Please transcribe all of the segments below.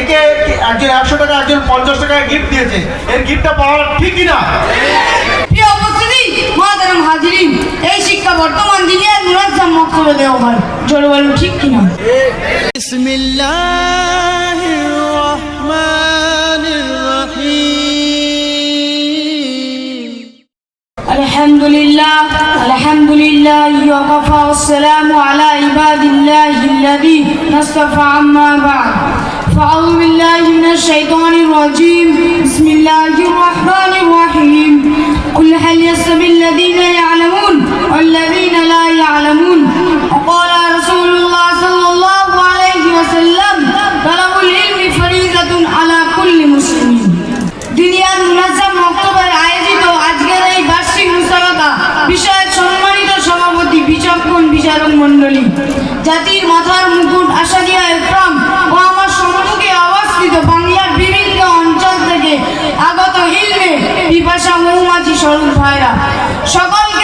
একে একজন একশো টাকা একজন পঞ্চাশ টাকা গিফট দিয়েছে এর গিফটটা পাওয়া ঠিক কিনা প্রিয় উপস্থিতি মহাতারাম হাজিরিন এই শিক্ষা বর্তমান দিনে আর মুনাজ্জাম মক্তবে দেওয়া হয় জোরে বলুন ঠিক কিনা بسم الله الرحمن الرحيم الحمد لله الحمد لله وكفى والسلام على عباد الله الذين اصطفى عما بعد فأعوذ بالله من الشيطان الرجيم بسم الله الرحمن الرحيم قل هل يستوي الذين يعلمون والذين لا يعلمون وقال رسول الله صلى الله عليه وسلم طلب العلم فريضة على كل مسلم দুনিয়ার মুনাজ্জাম মক্তবের আয়োজিত আজকের এই বার্ষিক মুসাবাকা বিষয়ের সম্মানিত সভাপতি বিচক্ষণ বিচারক মণ্ডলী জাতির মাথার মুকুট আশারিয়া একরাম আগত হিলমে পিপাসা মৌমাছি স্বরূপ ভাইরা সকলকে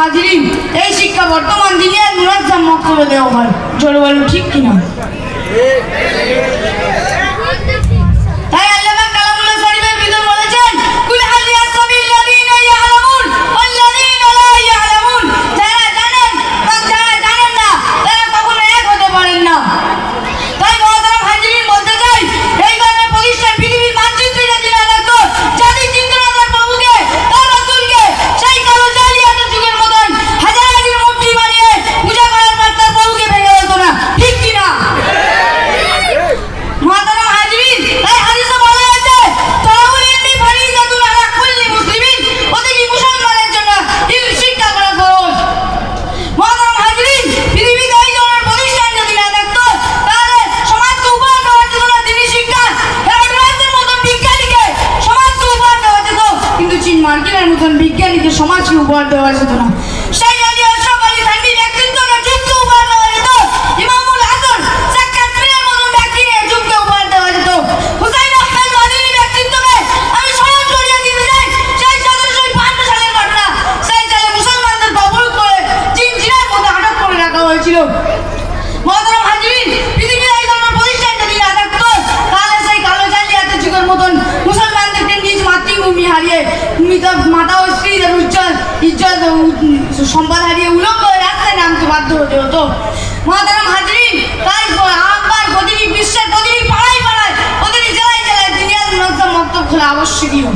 হাজিরিন এই শিক্ষা বর্তমান দিনে মুরাজ্জাম মক্তবে দেওয়া হয়। জোরে বলুন ঠিক কিনা? মতন বিজ্ঞানীকে সমাজকে উপহার দেওয়া যেত না সেই আলী হারিয়ে মৃত- মাতা ও স্ত্রীদের উজ্জ্বল উ- সম্পদ হারিয়ে উলঙ্গ রাস্তায় নামতে বাধ্য হতে হতো। মহতরম হাজিরিন তাই আমার প্রতিটি বিশ্বের প্রতিটি পাড়ায় পাড়ায়, প্রতিটি জেলায় জেলায় মুনাজ্জাম মক্তব খোলা আবশ্যকীয়।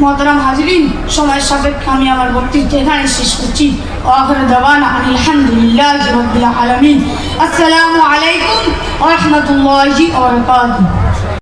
মহতরাম হাজরিন সময়ের সাপেক্ষে আমি আমার বক্তৃতা এখানে শেষ করছি। আখর দাওয়ানা আলহামদুলিল্লাহ আলমিন। আসসালামু আলাইকুম রাহমাতুল্লাহি ওয়া বারাকাতুহু।